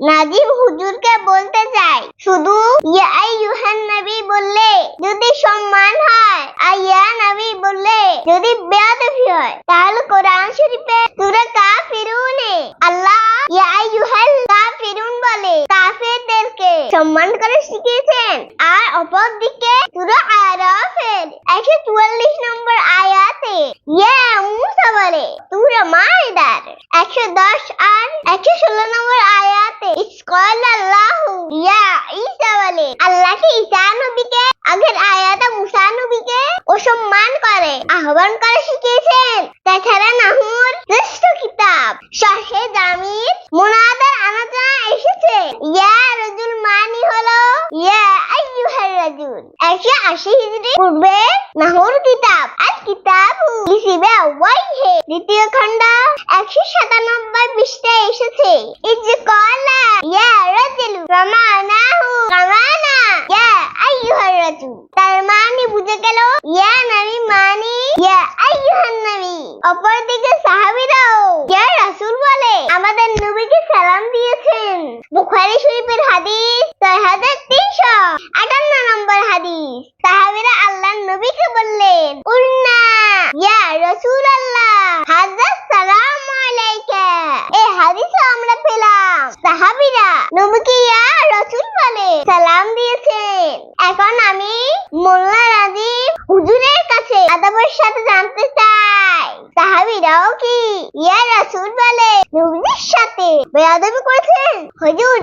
নাজিম হুজুরকে বলতে চাই শুধু ইয়া আইয়ুহান নবী বললে যদি সম্মান হয় আর ইয়া নবী বললে যদি বেয়াদবি হয়, তাহলে কোরআন শরীফে সূরা কাফিরুনে আল্লাহ ইয়া আইয়ুহাল কাফিরুন বলে, কাফেরদেরকে সম্মান করে শিখিয়েছেন। আর অপরদিকে সূরা আরাফের 144 নম্বর আয়াতে ইয়া মুসা বলে সূরা মাইদার 110 আর 116 নম্বর আয়াতে ইসকাল আল্লাহু ইয়া ঈসা বলে আল্লাহকে ঈসা নবীকে আগের আয়াতে মুসা নবীকে অসম্মান করে আহ্বান করে শিখিয়েছেন? তাছাড়া নাহুর শ্রেষ্ঠ কিতাব। শাহে জামির মুনাদার আলোচনা এসেছে। ইয়া রাজুল, মানি হলো ইয়া আইয়ুহার রাজুল। একশো আশি হিজরি পূর্বে নাহুর কিতাব আল কিতাবু হিসেবে ওয়াইহে দ্বিতীয় খণ্ড একশো সাতানব্বই পৃষ্ঠায় এসেছে। ইজ কলা ইয়া রাজুলু রমানাহু কামানা ইয়া আইয়ুহার রাজুল তার মানে বুঝে গেল ইয়া নবী মানে অপরদিকে সাহাবীরাও, ইয়া রাসূল বলে, আমাদের নবীকে সালাম দিয়েছেন। বুখারী শরীফের হাদিস ছয় হাজার তিনশো আটান্ন নম্বর হাদিস। সাহাবীরা আল্লাহর নবীকে বললেন, উন্না, ইয়া রাসূল আল্লাহ হাজার সালাম আলাইকা। এই হাদিসে আমরা পেলাম। সাহাবীরা নবীকে ইয়া রাসূল বলে সালাম দিয়েছেন। এখন আমি মোল্লা কাছে সাথে জানতে চাই। সাহাবীরাও কি? ইয়া রাসূল বলে নবীর সাথে বেয়াদবি করেছেন? হুজুর